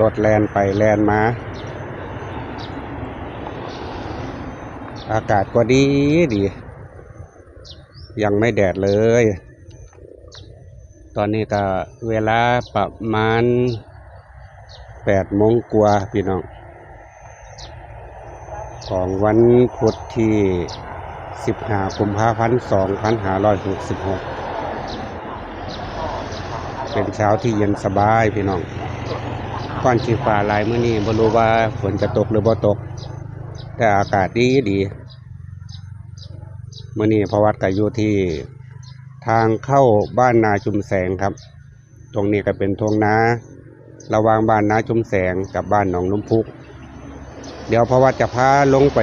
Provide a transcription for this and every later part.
รถแลนไปแลนมา อากาศก็ดีดี ยังไม่แดดเลย ตอนนี้ก็เวลาประมาณแปดโมงกว่าพี่น้อง ของวันพุธที่ 15กุมภาพันธ์2566 เป็นเช้าที่เย็นสบายพี่น้อง ก้อนชีฟ้าลายเมื่อนี้บ่รู้ว่าฝนจะตกหรือบ่ตก แต่อากาศดีดีเมื่อนี้พระวัดก็อยู่ที่ทางเข้าบ้านนาจุมแสงครับ ตรงนี้ก็เป็นทวงนาระหว่างบ้านนาจุมแสงกับบ้านหนองนุ่มพุก เดี๋ยวพระวัดจะพาลงไป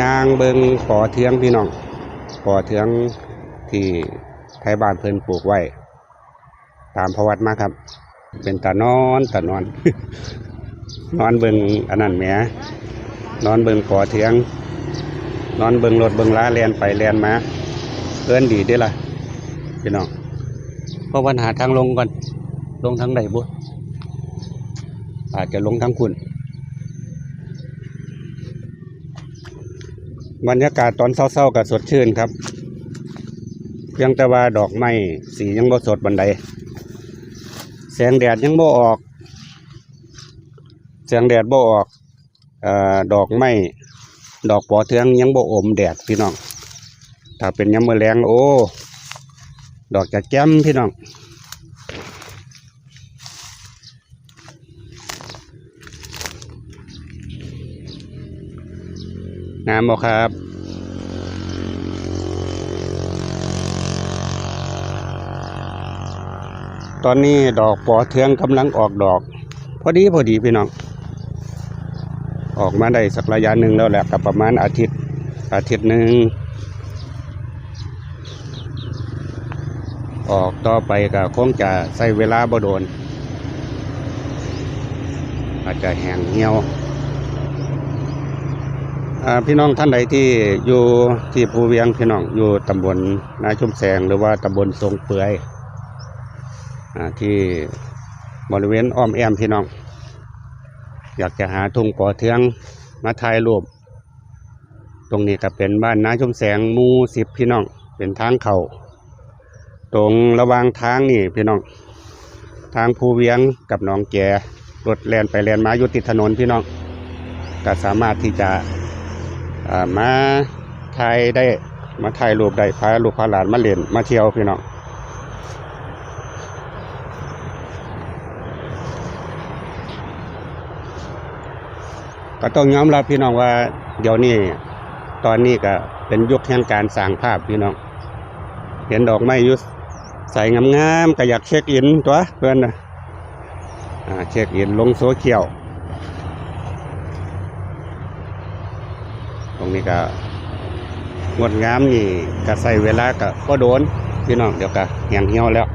ย่างเบิงปอเทืองพี่น้องปอเทืองที่ไทยบ้านเพิ่นปลูกไว้ ตามพระวัดมาครับ เป็นตานอนตานอน นอนเบิงอันนั้นแหมนอนเบิงปอเทืองนอนเบิงรถเบิงล้าแลนไปแลนมาเอิ้นดีเด้ล่ะพี่น้องเพราะวันหาทางลงก่อน ลงทางไหนบุอาจจะลงทางคุณบรรยากาศตอนเศร้าๆกับสดชื่นครับ เพียงแต่ว่าดอกไม้สียังบ่สดบันได แสงแดดยังบ่ออก แสงแดดบ่ออกอดอกไม้ดอกปอเทืองยังบ่อมแดดพี่น้อง ถ้าเป็นยามมื้อแลงโอ้ ดอกจะแก้มพี่น้องงามบ่ครับ ตอนนี้ดอกปอเทืองกำลังออกดอก พอดีพอดีพี่น้องออกมาได้สักระยะหนึ่งแล้วแหละกับประมาณอาทิตย์อาทิตย์หนึ่งออกต่อไปก็คงจะใช้เวลาบ่โดน อาจจะแห้งเหี่ยวพี่น้องท่านใดที่อยู่ที่ภูเวียงพี่น้องอยู่ตำบลนาชุมแสงหรือว่าตำบลทรงเปื่อย ที่บริเวณอ้อมแอมพี่น้อง อยากจะหาทุ่งปอเทืองมาถ่ายรูปตรงนี้ก็เป็นบ้านนาชุมแสงมูสิบพี่น้อง เป็นทางเขาตรงระหว่างทางนี่พี่น้อง ทางภูเวียงกับหนองแกรถแลนไปแลนมาอยู่ติดถนนพี่น้อง ก็สามารถที่จะามาถ่ายได้มาถ่ายรูปได้พาลูกพาหลานมาเล่นมาเที่ยวพี่น้อง ก็ต้องยอมรับพี่น้องว่า เดี๋ยวนี้ตอนนี้ก็เป็นยุคแห่งการสร้างภาพพี่น้อง เห็นดอกไม้ยุสใส่งามๆก็อยากเช็คอินตัวเพื่อนนะเช็คอินลงโซเชียลตรงนี้ก็งดงามนี่ก็ใส่เวลาก็ก็โดน พี่น้องเดี๋ยวก็แห้งเหี่ยวแล้ว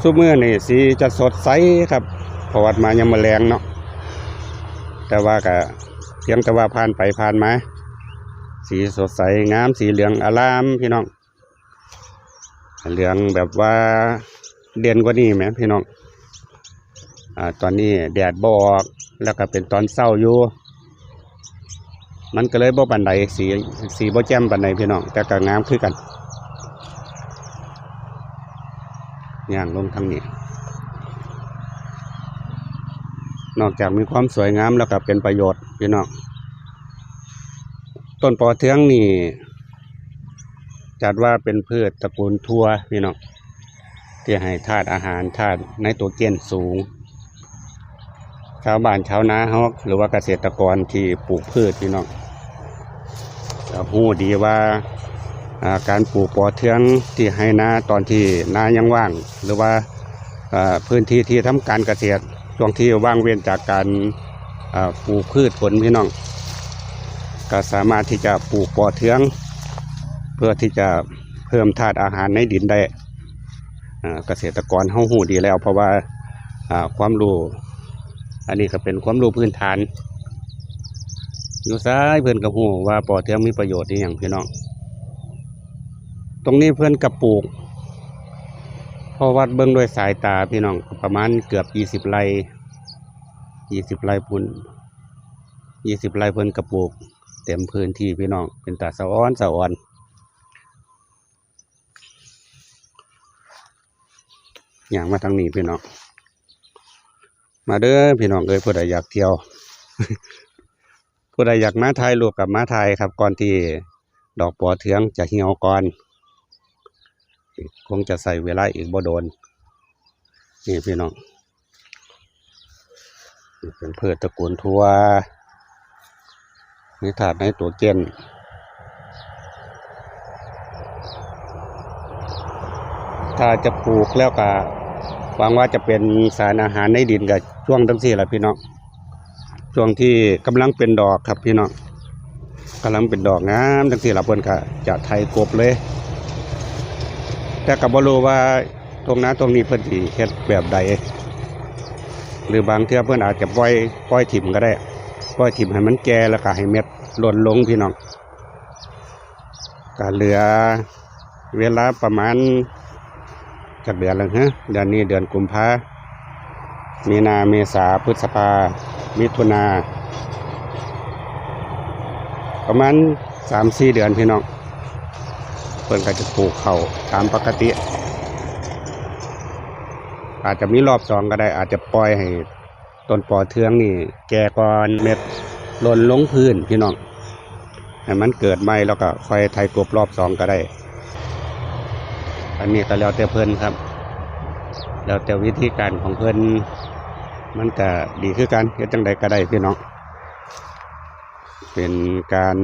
ซุมือนี่สีจะสดใสครับเพราะวัดมายังมาแรงเนาะ แต่ว่าก็เพียงแต่ว่าผ่านไปผ่านมาสีสดใสงามสีเหลืองอารามพี่น้อง เหลืองแบบว่าเด่นกว่านี้ไหมพี่น้องอตอนนี้แดดบออกแล้วก็เป็นตอนเศร้าอยู่ มันก็เลยบ่ปันใดสีสีบ่แจ่มปันใดพี่น้องแต่ก็งามคือกันย่างลงทางนี้ นอกจากมีความสวยงามแล้วก็เป็นประโยชน์พี่น้องต้นปอเทืองนี่จัดว่าเป็นพืชตระกูลทั่วพี่น้องที่ให้ธาตุอาหารธาตุในตัวเกณฑ์สูง ชาวบ้านชาวนาเขาหรือว่าเกษตรกรที่ปลูกพืชพี่น้องจะรู้ดีว่าการปลูกปอเทืองที่ให้นาตอนที่นายังว่าง หรือว่าอ่าพื้นที่ที่ทำการเกษตร ช่วงที่ว่างเว้นจากการปลูกพืชผลพี่น้อง ก็สามารถที่จะปลูกปอเทือง เพื่อที่จะเพิ่มธาตุอาหารในดินได้เกษตรกรเฮาหูดีแล้ว เพราะว่าอ่าความรู้อันนี้ก็เป็นความรู้พื้นฐานอยู่ซ้ายเพื่อนกับหูว่าปอเทืองมีประโยชน์นี่อย่างพี่น้อง ตรงนี้เพื่อนกับปลูก พอวัดเบิ้งด้วยสายตาพี่น้องประมาณเกือบยี่สิบไร่ยี่สิบไร่พุ่นยี่สิบไร่เพิ่นกระปลูกเต็มพื้นที่พี่น้องเป็นตาสะอ้อนสะอ่อนอย่างมาทางนี้พี่น้องมาเด้อพี่น้องเอ้ยผู้ใดอยากเที่ยว ผู้ใดอยากมาถ่ายรูปกับมาถ่ายครับก่อนที่ดอกปอเทืองจะเหี่ยวก่อน คงจะใส่เวลาอีกบ่โดน นี่พี่น้องเป็นพืชตระกูลทัวนี่ถาดในตัวเจนถ้าจะปลูกแล้วก็หวังว่าจะเป็นสารอาหารในดินกับช่วงทั้งสี่แหละพี่น้องช่วงที่กำลังเป็นดอกครับพี่น้องกำลังเป็นดอกงามทั้งสี่ละเพิ่นก็จะไทยกบเลย แต่ก็บ่รู้ว่าตรงนั้นตรงนี้เพิ่นสิเฮ็ดแบบใด หรือบางเทื่อเพิ่อนอาจจะปล่อยปล่อยถิ่มก็ได้ปล่อยถิ่มให้มันแก่แล้วก็ให้เม็ดหล่นลงพี่น้องก็เหลือเวลาประมาณจากเดือนแล้วฮะเดือนนี้เดือนกุมภามีนาเมษาพฤษภา มิถุนา ประมาณสามสี่เดือนพี่น้อง เพิ่นก็จะปลูกเขาตามปกติ อาจจะมีรอบสองก็ได้ อาจจะปล่อยให้ต้นปอเทืองนี่ แก่ก่อนเม็ดหล่นลงพื้นพี่น้องให้มันเกิดใหม่แล้วก็ค่อยไถกบรอบสองก็ได้ อันนี้ก็แล้วแต่เพิ่นครับ แล้วแต่วิธีการของเพิ่นมันก็ดีคือกันเฮ็ดจังใดก็ได้พี่น้อง เป็นการ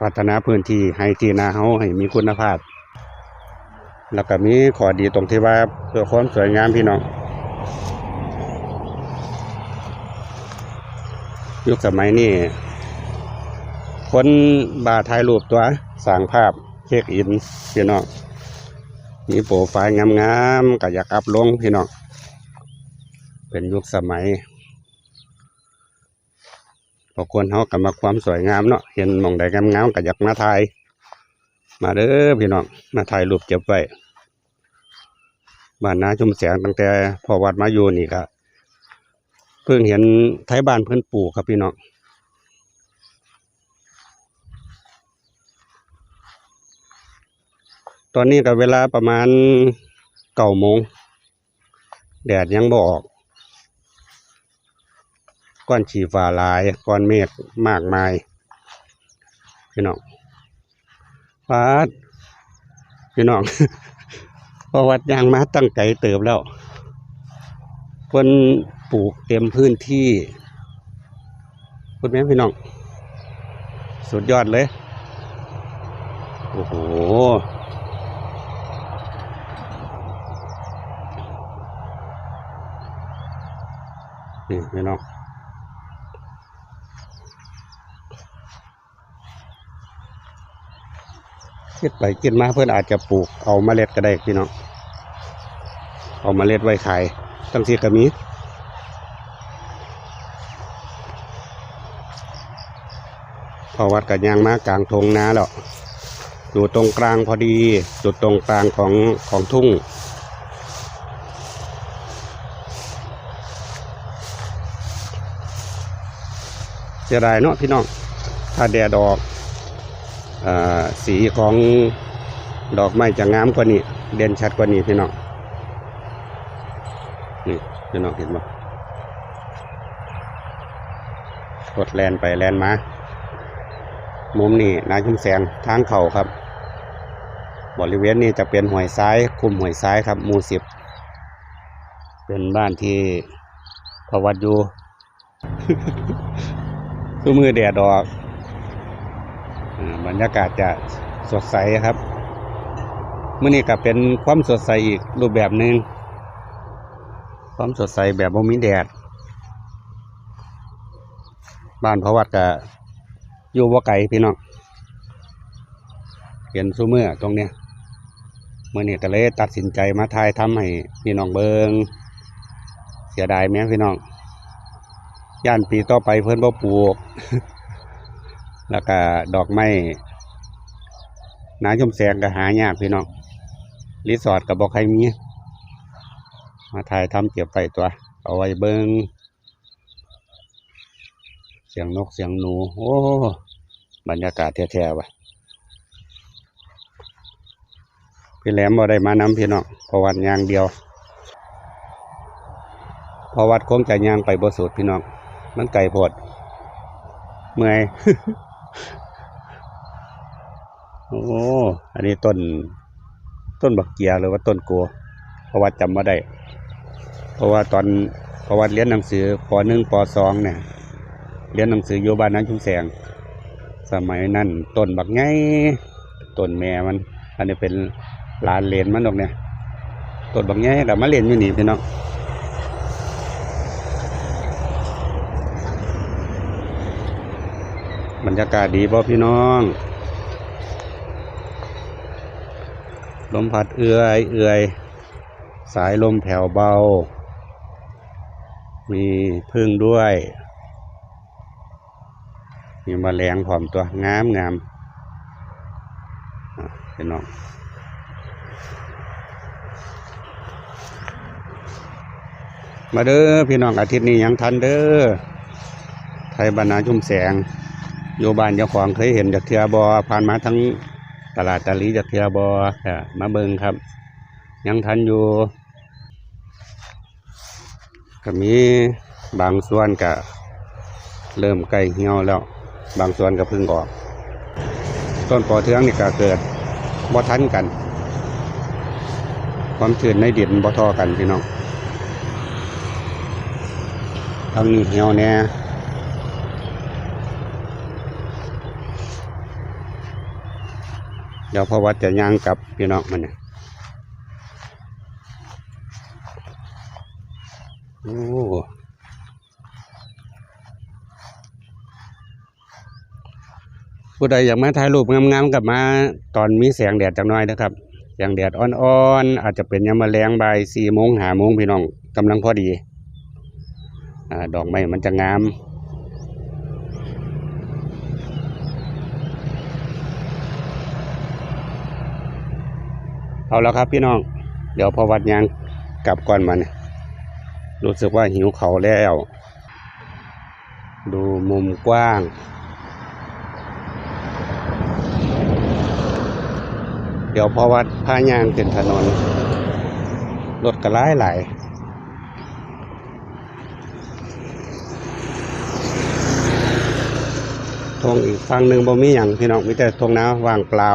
พัฒนาพื้นที่ให้ที่นาเฮาให้มีคุณภาพ แล้วก็มีข้อดีตรงที่ว่าเพื่อความสวยงามพี่น้องยุคสมัยนี้คนบาถ่ายรูปตัวสร้างภาพเช็คอินพี่น้องมีโปรไฟล์งามๆก็อยากอัพลงพี่น้องเป็นยุคสมัย พอคนเขากับมาความสวยงามเนาะเห็นมองใดงามๆก็อยากมาถ่าย มาเด้อพี่น้องมาถ่ายรูปเก็บไว้บ้านนาชุมแสงตั้งแต่พอวัดมาอยู่นี่ก็เพิ่งเห็นไทยบ้านเพิ่อนปลูกครับพี่น้องตอนนี้ก็เวลาประมาณเก้าโมงแดดยังบ่ออก ก้อนฉีฟ้าลายก้อนเมฆมากมายพี่น้องฟาดพี่น้องเพระวัดยางมาตั้งไก่เติบแล้วเพิ่นปลูกเต็มพื้นที่คุณแม่พี่น้อง สุดยอดเลย โอ้โหนี่พี่น้อง คิดไปคิดมาเพื่อนอาจจะปลูกเอาเมล็ดก็ได้พี่น้องเอาเมล็ดไว้ขายตั้งที่ก็มีพอวัดกับยางมากลางทงนาแล้วอยู่ตรงกลางพอดี จุดตรงกลางของของทุ่งเสียดายเนาะพี่น้อง ถ้าแดดออก สีของดอกไม้จะงามกว่านี้ เด่นชัดกว่านี้พี่น้องนี่พี่น้องเห็นไหมกดแลนไปแลนมา มุมนี้นาชุมแสงทางเข่าครับ บริเวณนี้จะเป็นหวยซ้าย คุมหวยซ้ายครับ มูสิบ เป็นบ้านที่พวัดอยู่คือมือแดดออก รรยากาศจะสดใสครับเมื่อนี้ก็เป็นความสดใสอีกรูปแบบหนึ่งความสดใสแบบบ่มีแดด บ้านพระวัดก็อยู่ว่าไกลพี่น้องเห็นซูเมื่อตรงเนี้ยเมื่อนี้ก็เลยตัดสินใจมาถ่ายทำให้พี่น้องเบิงเสียดายไหมพี่น้องย่านปีต่อไปเพิ่อนบ่ปลูก แล้วก็ดอกไม้น้าชมแสงก็หายากพี่น้องรีสอร์ทกับบอกใครมีมาถ่ายทำเก็บไปตัว เอาไว้เบิงเสียงนกเสียงหนู โอ้บรรยากาศแท้ๆว่ะพี่แหลมบ่ได้มาน้ำพี่น้องพราะวัดยางเดียวพราะวัดคงจะยางไปบ่สุดพี่น้อง มันไกลโพดเมื่อย โอ้ อันนี้ต้น ต้นบักเกียหรือว่าต้นกัว เพราะว่าจำมาได้ เพราะว่าตอนเพราะว่าเรียนหนังสือปหนึ่งปสองเนี่ย เรียนหนังสืออยู่บ้านนั้นชุมแสง สมัยนั้นต้นบักไงต้นแม่มัน อันนี้เป็นลานเลนมันดอกเนี่ยต้นบักไงกับมาเรียนอยู่นี่พี่น้องบรรยากาศดีบ่พี่น้อง ลมพัดเอื่อยเอื่อยสายลมแผ่วเบา มีพึ่งด้วย มีมแมลงผอมตัวงามงามอะพี่น้องมาเด้อพี่น้องอาทิตย์นี้ยังทันเด้อไทยบรรณาชุ่มแสงอยู่บ้านเจ้าของเคยเห็นจากเทือบอผ่านมาทั้ง ตลาดตะลีจากเทือบออะมาเบิงครับ ยังทันอยู่ก็มีบางส่วนก็เริ่มใกล้เหี่ยวแล้ว บางส่วนก็เพิ่งออก ต้นปอเทืองนี่ก็เกิดบ่ทันกัน ความชื้นในดินบ่เทอกันพี่น้องทางนี้เหี่ยวแน่ เดี๋ยวพอวัดจะย่างกลับพี่น้องมันนี่ยโอ้ผู้ใดอยากมาถ่ายรูปงามๆกับมาตอนมีแสงแดดจังน้อยนะครับแสงแดดอ่อนๆอาจจะเป็นยามมาแรงบ่ายสี่โมงหาโมงพี่น้องกำลังพอดีอดอกไม้มันจะงาม เอาแล้วครับพี่น้อง เดี๋ยวพอวัดยางกลับก่อนมันรู้สึกว่าหิวเขาแล้ว ดูมุมกว้าง เดี๋ยวพอวัดพายางขึ้นถนนรถกระไล่ไหลทงอีกฝั่งหนึ่งบ่มีอย่างพี่น้องมีแต่ทงน้ำว่างเปล่า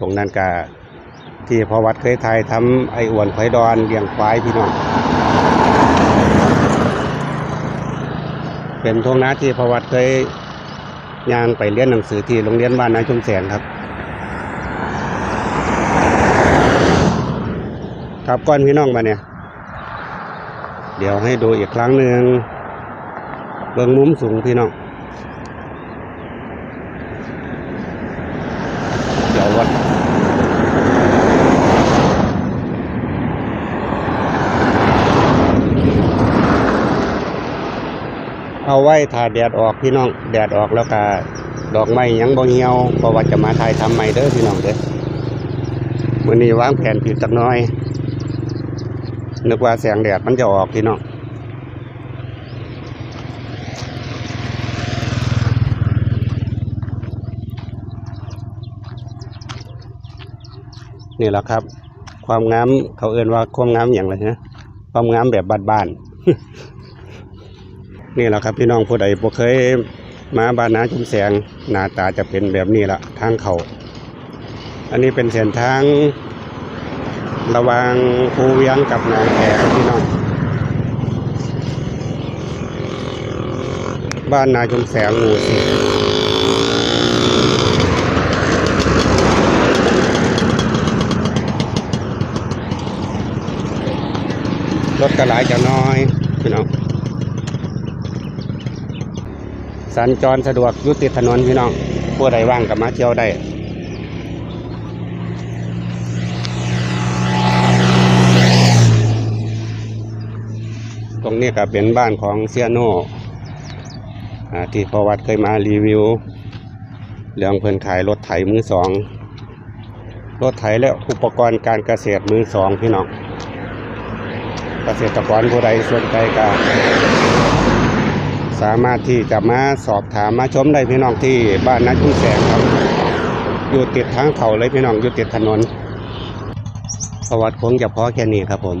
ตรงนั้นกะ ที่พอวัดเคยถ่ายทำไอ้อ้วนไผ่ดอนเลี้ยงควายพี่น้องเป็นทงนาที่พอวัดเคยย่างไปเรียนหนังสือที่โรงเรียนบ้านนาชุมแสนครับ ครับก้อนพี่น้องมาเนี่ย เดี๋ยวให้ดูอีกครั้งหนึ่งเบื้องมุมสูงพี่น้อง เดี๋ยววัด เอาไว้ถ้าแดดออกพี่น้องแดดออกแล้วก็ดอกไม้ยังบ่เหี่ยวเพราะว่าจะมาถ่ายทำใหม่เด้อพี่น้องเด้อมื้อนี้วางแผนผิดจักน้อย นึกว่าแสงแดดมันจะออกพี่น้องนี่แหละครับ ความงามเขาเอื่นว่าความงามอย่างไรนะความงามแบบบ้านๆ นี่แหละครับพี่น้องผู้ใดบ่เคยมาบ้านนาชุมแสงหน้าตาจะเป็นแบบนี้ละทางเขาอันนี้เป็นเส้นทาง ระหว่างภูเวียงกับหนองแขครับพี่น้องบ้านนาชุมแสงหมู่สิรถกระหลายจะน้อยพี่น้อง สัญจรสะดวกยุติถนนพี่น้องผู้ใดว่างกับมาเที่ยวได้ตรงนี้ก็เป็นบ้านของเซียโน่ที่ปรวัติเคยมารีวิว เรื่องเพิ่นขายรถไถมือสอง รถไถและอุปกรณ์การเกษตรมือสองพี่น้อง เกษตรกรผู้ใดสนใจก็ สามารถที่จะมาสอบถามมาชมได้พี่น้องที่บ้านนัดชุ่มแสงครับอยู่ติดทางเขาเลยพี่น้องอยู่ติดถนนประวัติคงจะพอแค่นี้ครับผม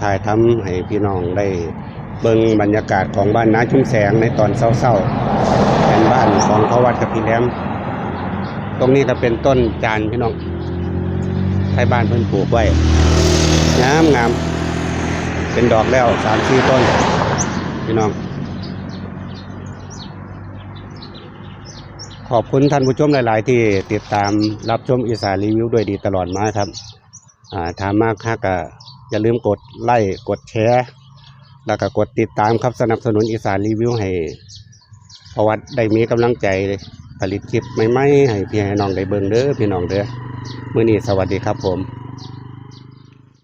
ถ่ายทำให้พี่น้องได้เบิ่งบรรยากาศของบ้านนาชุ่มแสงในตอนเศร้าๆเป็นบ้านของเขาวัดกับพี่แหลมตรงนี้ก็เป็นต้นจานพี่น้องให้บ้านเพิ่นปลูกไว้งามงามเป็นดอกแล้วสามสี่ต้น พี่น้อง ขอบคุณท่านผู้ชมหลาย ๆ ที่ติดตามรับชมอีสานรีวิวด้วยดีตลอดมาครับถามมากค่ะก็อย่าลืมกดไลค์กดแชร์แล้วก็กดติดตามครับสนับสนุนอีสานรีวิวให้เพระวัดได้มีกำลังใจผลิตคลิปใหม่ๆให้พี่ให้น้องได้เบิ่งเด้อพี่น้องเด้อมื้อนี้สวัสดีครับผม